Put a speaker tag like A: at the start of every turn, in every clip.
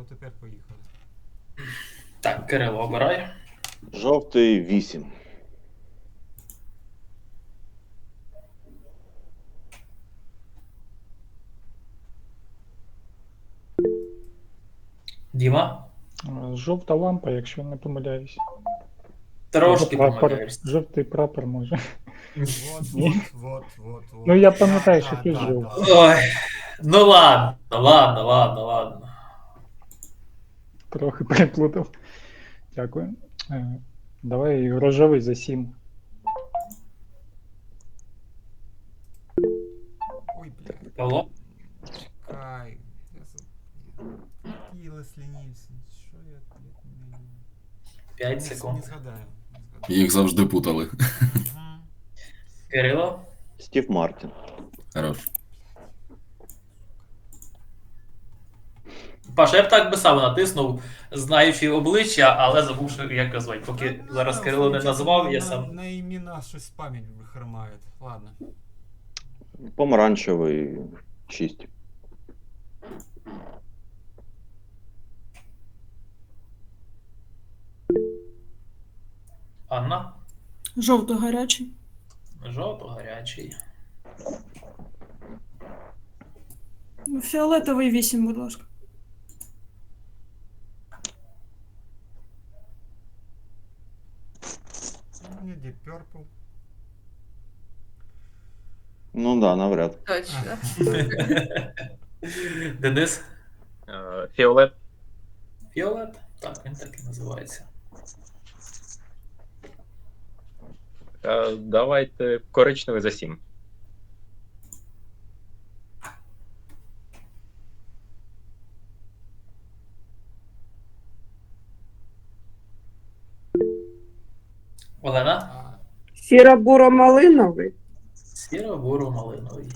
A: от тепер поїхали.
B: Так, Кирило, обирай.
C: Жовтий 8.
B: Діма.
D: Жовта лампа, якщо не помиляюсь.
B: Трошки
D: Прапор.
B: помиляєшся.
D: Жовтий прапор може.
A: Вот, вот, вот, вот, вот.
D: Ну, я пам'ятаю, що ти жив.
B: Ой. Ну ладно, ладно, ладно, ладно.
D: Трохи переплутав. Дякую. Е, Давай рожевий за 7.
A: Ой, блядь.
B: Павло.
A: Чекай. Кіли слінівся. Що я, блядь, не...
B: 5 секунд.
A: не згадаю. Не згадаю.
E: Їх завжди путали.
B: Кирило.
C: Стів Мартін.
E: Хорош.
B: Паша, я б так би сам натиснув, знаючи обличчя, але забувши, як назвати. Поки
A: Та,
B: зараз
A: да,
B: Кирило не назвав,
A: на-
B: я
A: на-
B: сам.
A: На імена щось пам'ять хромає. Ладно.
C: Помаранчевий 6.
B: Анна.
F: Жовто-гарячий.
B: Жовто гарячий.
F: Фіолетовий 8, будь ласка.
A: Deep Purple.
C: Ну да, навряд.
G: Точно.
B: Денис.
H: Е, Фіолет.
B: Фіолет. Так, він так і називається.
H: Е, Давайте коричневий за 7.
B: Олена.
G: Сіро-буро-малиновий.
B: Сіро буру малиновий.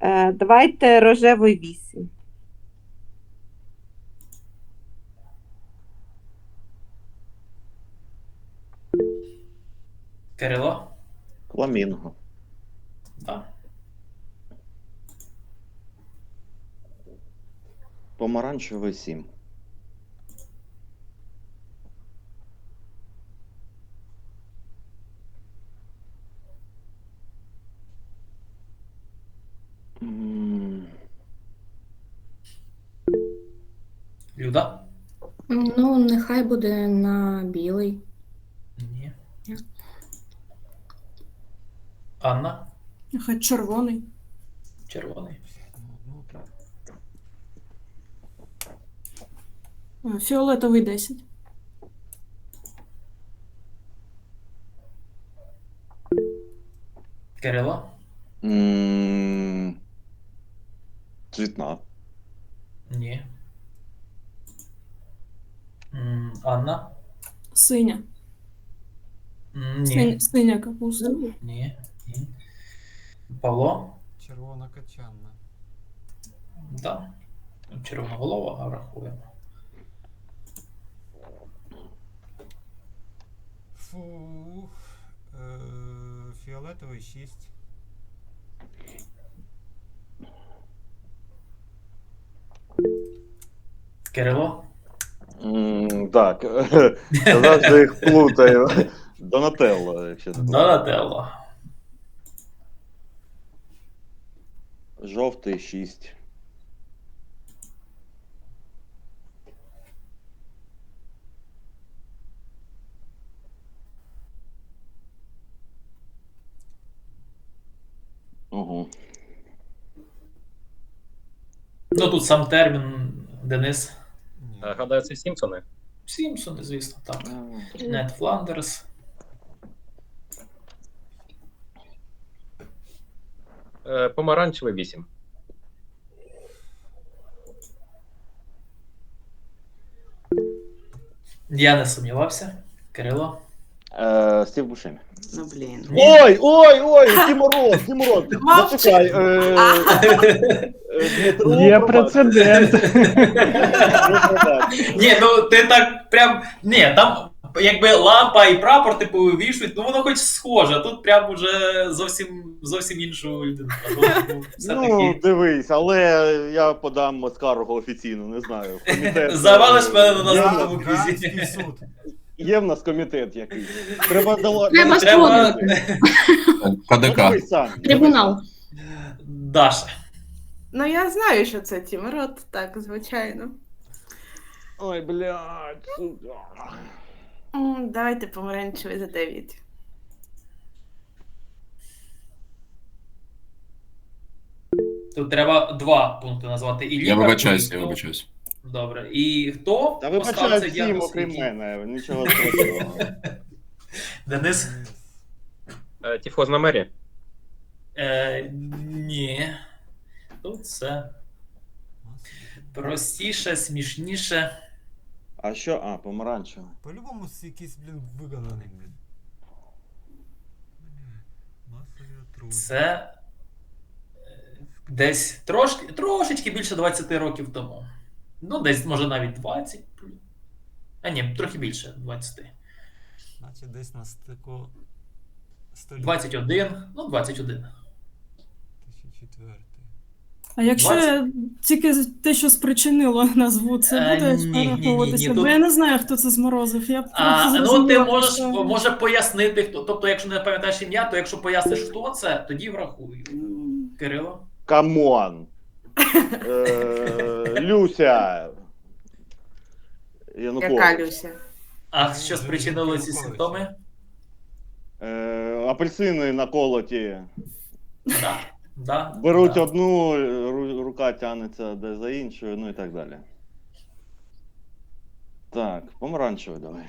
G: Е, давайте рожевий вісім.
B: Кирило.
C: Фламінго.
B: Так.
C: Помаранчевий 7.
I: Нехай буде на білий.
B: Ні.
I: Ні.
B: Анна.
F: Нехай червоний.
B: Червоний.
F: Е, Фіолетовий 10.
B: Кирило.
C: м, Цвітна.
B: Ні. М, Анна.
F: Синя.
B: Ні.
F: Синя, синя капуста.
B: Ні. Ні. Павло.
A: червона качанна.
B: Так. Червоноголова, а врахуємо.
A: Фух. Е, фіолетовий 6.
B: Кирило.
C: Так, я завжди їх плутаю. Донателло, якщо.
B: Донателло.
C: Жовтий 6. Угу.
B: Ну тут сам термін Денис.
H: Е, Гадаю, це Сімпсони.
B: Сімпсони, звісно, так. Нед Фландерс.
H: Е, Помаранчевий 8.
B: Я не сумнівався. Кирило.
C: Е, Стів Бушемі.
G: Ну блін.
C: Ой, ой, ой, Тімурон.
G: Мовчи.
C: Зачекай. е, Дмитро,
D: Є прецедент.
B: Ні, ну ти так прям. Ні, там Якби лампа і прапор, типу, вішують, ну воно хоч схоже, а тут прям уже зовсім, зовсім іншу людину. Ну,
C: Ну, дивись, але я подам скаргу офіційно, не знаю. Комітет,
B: Завалиш мене на наступному квізі.
A: Суд.
C: Є в нас комітет якийсь. Треба дала.
I: Треба
B: Треба
E: КДК.
C: Дивись сам.
I: Трибунал.
B: Даша.
J: Ну, я знаю, що це Тімрот, так, звичайно.
C: Ой, блядь. сука.
J: М, Давайте помаранчевий за 9.
B: Тут треба два пункти назвати. І
E: Я
B: лікар,
E: вибачаюсь,
B: і
E: я
B: хто-
E: вибачаюсь.
B: Добре. І хто
C: Та
B: поставив
C: вибачаю
B: цей
C: всім,
B: діагноз?
C: окрім
B: Який?
C: мене. Нічого страшного.
B: Денис?
A: Денис.
H: Е, Тіфозна Мері.
B: Е, ні. Тут все простіше, смішніше.
C: А що? А, помаранчево.
A: По-любому с- якийсь, блін, вигаданий, Масові отруєння.
B: Це е, десь трошки, трошечки більше 20 років тому. Ну, десь, може, навіть 20. А ні, трохи більше 20.
A: Наче десь на стику століття.
B: 21, ну 21.
A: 2004.
F: А якщо я тільки те, що спричинило назву, це
B: Е,
F: буде
B: ні, ні, ні,
F: Бо я не знаю, хто це зморозив. Я
B: А, ну, ти можеш
F: що-
B: може пояснити, хто. Тобто, якщо не пам'ятаєш ім'я, то якщо поясниш, хто це, тоді врахую. Кирило?
C: Камон. Е, Люся.
J: Яка Люся?
B: А що спричинило ці симптоми?
C: Е, Апельсини наколоті.
B: Да. Да,
C: Беруть
B: да.
C: одну, ру- рука тягнеться де за іншою, ну і так далі. Так, помаранчевий давай.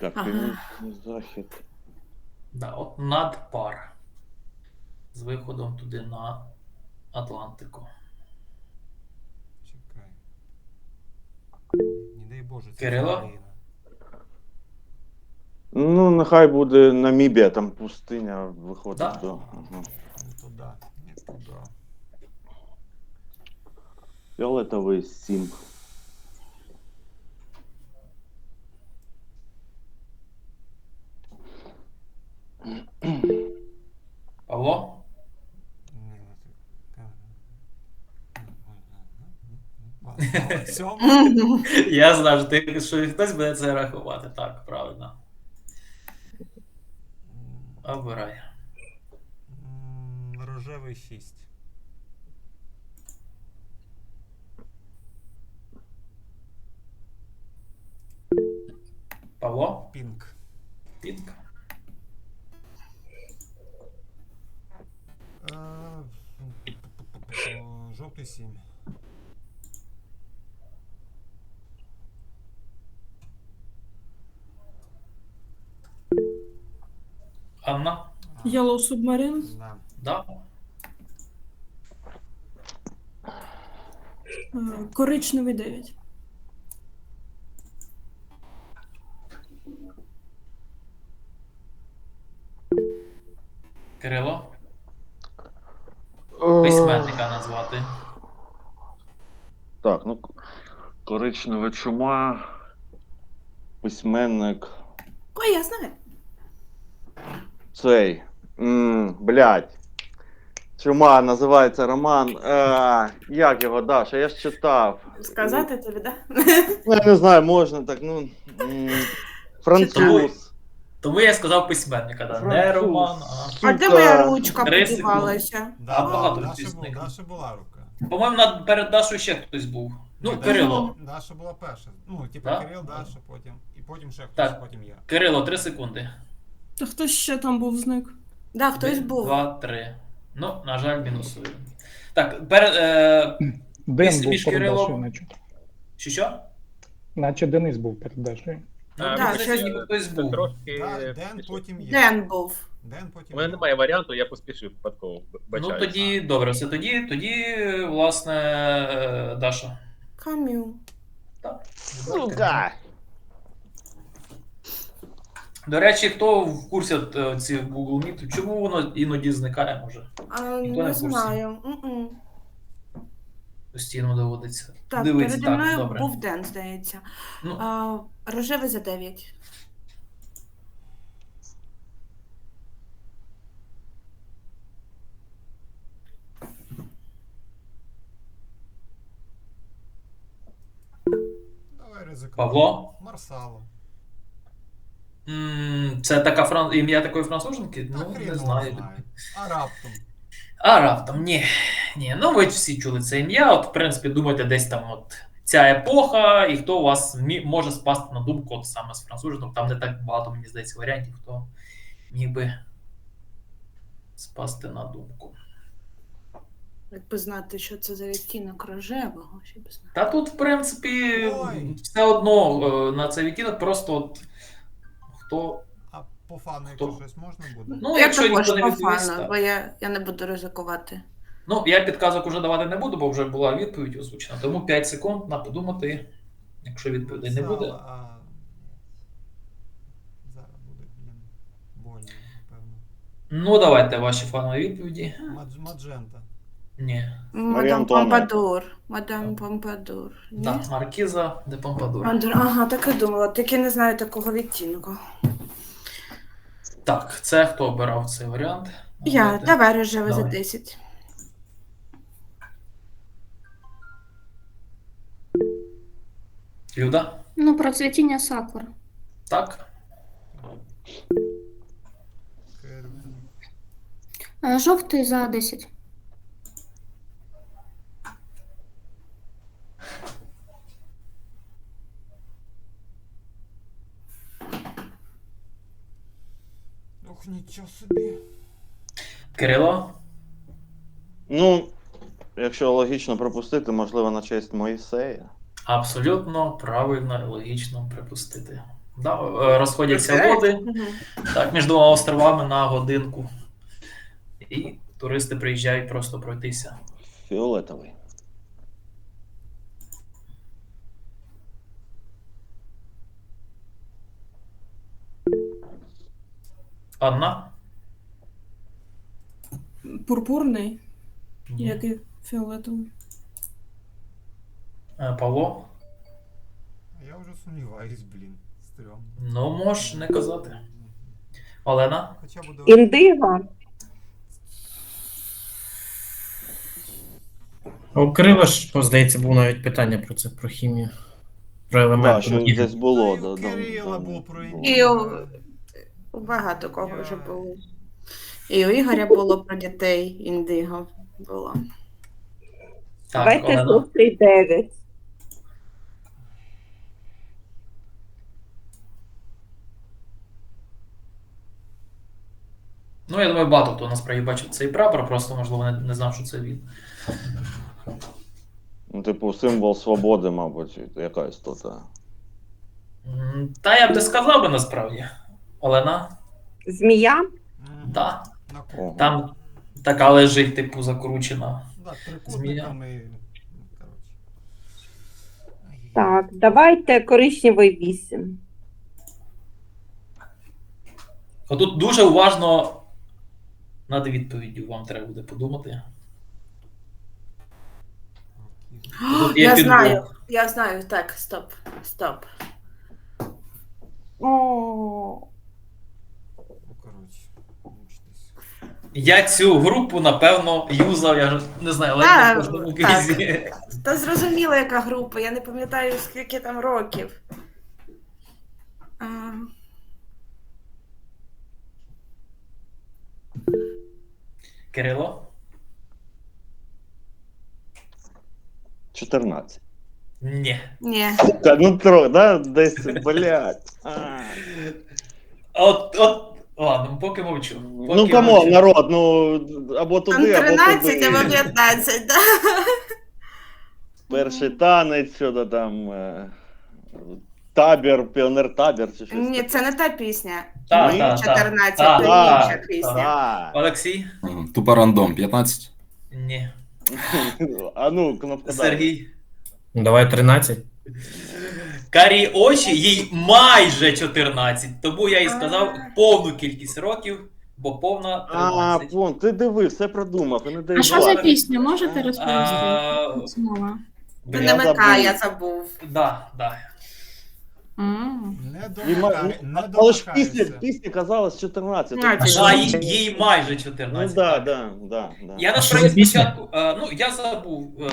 C: Так,
J: Ага.
C: північний захід.
B: Да, от надпар. З виходом туди на Атлантику.
A: Чекай. Не дай Боже, це
B: Кирило?
A: Україна.
C: Ну, нехай буде Намібія, там пустиня виходить
B: Да.
C: до. Ага.
A: Не туди, не туди.
C: Фіолетовий сім.
B: Павло?
A: Ні, ну це-
B: Я знаю, що хтось буде це рахувати. Так, правильно. Обирай.
A: Рожевий 6.
B: Павло?
A: Пінк.
B: Пінк.
A: Е, Жовтий 7.
F: Yellow Submarine.
A: Да.
F: Е, Коричневий 9.
B: Кирило? Письменника назвати.
C: Так, ну коричнева чума. Письменник.
J: Ой, я знаю.
C: Цей. М, блядь. Чума називається роман. А, як його, Даша? Я ж читав.
J: Сказати тобі, да?
C: Ну, я не знаю, можна так, ну. м, Француз.
B: Тому я сказав письменника, да. не
C: Француз.
B: роман, а.
J: А де
C: Сука.
J: моя ручка
B: Три
J: подівалася?
B: А багато
A: Даша,
B: різних.
A: була, Даша була рука.
B: По-моєму, над перед Дашою ще хтось був. Ну,
A: Даша-
B: Кирило.
A: Даша була перша. Ну, типу,
B: Да?
A: Кирил, Даша, потім. І потім ще хтось,
B: Так.
A: потім я.
B: Кирило, три секунди.
F: Та хто ще там був зник?
J: Да, хтось
B: Один,
J: був.
B: Два, три. Ну, на жаль, мінусую. Так, перед. Е,
D: Ден був перед
B: Кирилом-
D: Дашою, наче.
B: що що?
D: Наче Денис був перед Дашою.
B: Ну,
H: А,
J: да,
B: мені
J: щось-
B: ніби хтось був.
H: трошки.
A: Да, Ден,
H: пішов.
A: потім я.
J: Ден був.
A: Ден, потім
H: У мене немає варіанту, я поспішив випадково.
B: Ну
H: Бачаю.
B: тоді добре, все тоді, тоді, власне, е, Даша.
J: Кам'ю.
B: Так.
C: Сука!
B: До речі, хто в курсі е, ці Google Meet, чому воно іноді зникає, може?
J: А,
B: не в
J: не
B: курсі?
J: знаю.
B: Постійно доводиться.
J: Так,
B: Дивиться,
J: переді
B: так,
J: мною
B: добре.
J: був Ден, здається.
B: Ну,
J: А, рожевий за 9.
A: Давай ризикнемо.
B: Павло?
A: Марсало.
B: М, це така фран... ім'я такої француженки?
A: Та
B: Ну,
A: хрін
B: не
A: його
B: знаю.
A: знає. А раптом.
B: А раптом, ні. Ні, ну ви всі чули це ім'я. От, в принципі, думайте, десь там от ця епоха, і хто у вас мі- може спасти на думку, от саме з француженок. Там не так багато, мені здається, варіантів, хто міг би спасти на думку.
J: Якби знати, що це за відтінок рожевого, ще б знати.
B: Та тут, в принципі,
A: Ой.
B: все одно е, на цей відтінок просто от хто.
A: А по фану,
B: Хто?
A: щось можна буде?
B: Ну,
J: я
B: якщо
J: також
B: ніхто не відповість.
J: профана,
B: так.
J: бо я, я не буду ризикувати.
B: Ну, я підказок уже давати не буду, бо вже була відповідь озвучена. Тому 5 секунд на подумати. Якщо відповідей не буде.
A: А... Зараз буде, блін, больно, напевно.
B: Ну, давайте ваші фанові відповіді.
A: Мадж- Маджента.
B: Ні.
C: Марія
J: Мадам
C: Антуанетта.
J: Помпадур. Мадам Помпадур. Ні?
B: Так, Маркіза де Помпадур.
J: Андр- Ага, так і думала, тільки не знаю такого відтінку.
B: Так, це хто обирав цей варіант?
J: Я,
B: Давайте.
J: давай рожевий за
B: Давай.
J: 10.
B: Люда?
I: Ну, про цвітіння сакур.
B: Так?
I: Е, Жовтий за 10.
A: Ох, нічого собі.
B: Кирило?
C: Ну, якщо логічно пропустити, можливо, на честь Моїсея.
B: Абсолютно правильно і логічно припустити. Да, е, розходяться води так, між двома островами на годинку. І туристи приїжджають просто пройтися.
C: Фіолетовий.
B: Анна?
F: Пурпурний,
B: Ні.
F: як і фіолетовий.
B: Е, Павло?
A: Я вже сумніваюсь, блін. Стрьом.
B: Ну, можеш не казати. Олена?
A: Хоча буде
G: Індиго.
K: У ж, здається, було навіть питання про це, про хімію. Про
C: Так,
K: елементи.
C: що
K: Ні.
C: десь було.
A: Ну,
C: да, да,
A: Кирила
C: там
A: був про
C: було.
J: І у- багато кого вже було. І у Ігоря було про дітей індиго. Було.
B: Так,
G: Давайте
B: Олена.
G: жовтий 9.
B: Ну, я думаю, багато хто насправді бачив цей прапор, просто, можливо, не, не знав, що це він.
C: Ну, типу, символ свободи, мабуть, яка істота.
B: М, Та я б не сказав би насправді. Олена?
G: Змія.
B: Так.
A: На кого?
B: Там така лежить, типу, закручена.
A: Да, трикутниками. ну, коротше. Ай.
G: Так, давайте коричневий 8.
B: Отут дуже уважно над відповіддю вам треба буде подумати. Тут є
J: Я
B: підвох.
J: знаю, я знаю. Так, стоп, стоп. О,
A: Ну, коротше, мучитись.
B: Я цю групу, напевно, юзав, я ж не знаю, але
J: Так,
B: на кожному квізі.
J: та зрозуміла, яка група. Я не пам'ятаю, скільки там років.
B: Кирило?
C: 14.
B: Ні.
J: ні.
C: Та ну трохи, да? Десь, блядь. А.
B: От, от, ладно, поки мовчу. Поки
C: Ну камон,
B: мовчу.
C: народ, ну або
J: Там
C: туди, або
J: 13 або 15, да.
C: Перший танець, що там. е, Табір, піонер-табір чи щось.
J: Ні, це не та пісня.
B: Та,
C: Ні,
B: та, та.
J: 14,
B: Та,
J: це
B: та,
J: інша пісня.
C: Так.
B: Олексій?
E: Ага, Тупо рандом. 15.
B: Ні.
C: А ну, кнопка.
B: Сергій?
K: Ну, Давай 13.
B: Карі очі, їй майже 14. Тому я їй сказав повну кількість років, бо повна
C: А,
B: 13.
C: пон, ти диви, все продумав, і не дай
I: А що за
C: знати.
I: пісня? Можете розповісти?
B: А.
J: Ти
C: Я забув.
J: я забув.
B: Да, да.
A: Не не
C: Але ж пісня,
A: домахайся.
C: пісня казалась 14.
J: А,
C: так
B: А їй, їй майже 14.
C: Ну да, да, да, да.
B: Я
K: А
B: насправді
K: за пісня?
B: спочатку. е, ну, я забув е,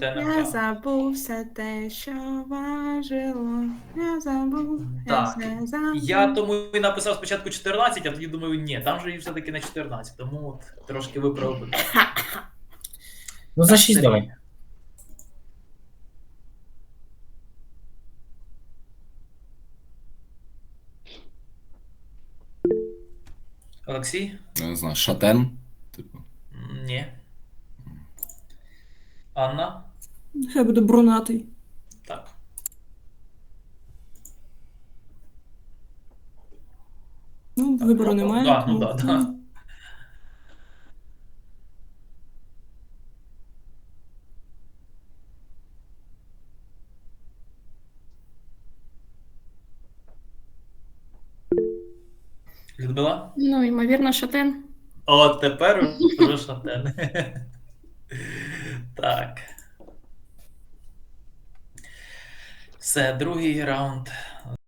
J: Я
B: ТНК.
J: забув все те, що важило. Я забув.
B: Так.
J: Я все забув.
B: Я тому і написав спочатку 14, а тоді думаю, ні, там же їй все-таки не 14, тому от трошки виправив.
K: Ну, за 6 давай.
B: Олексій?
E: Я не знаю, шатен. Типу.
B: Ні. Анна?
F: Хай буде брунатий.
B: Так.
F: Ну,
B: Так,
F: вибору
B: ну,
F: немає.
B: да, ну да, да.
I: Ймовірно, шатен.
B: От тепер про шатен. Так. Все, другий раунд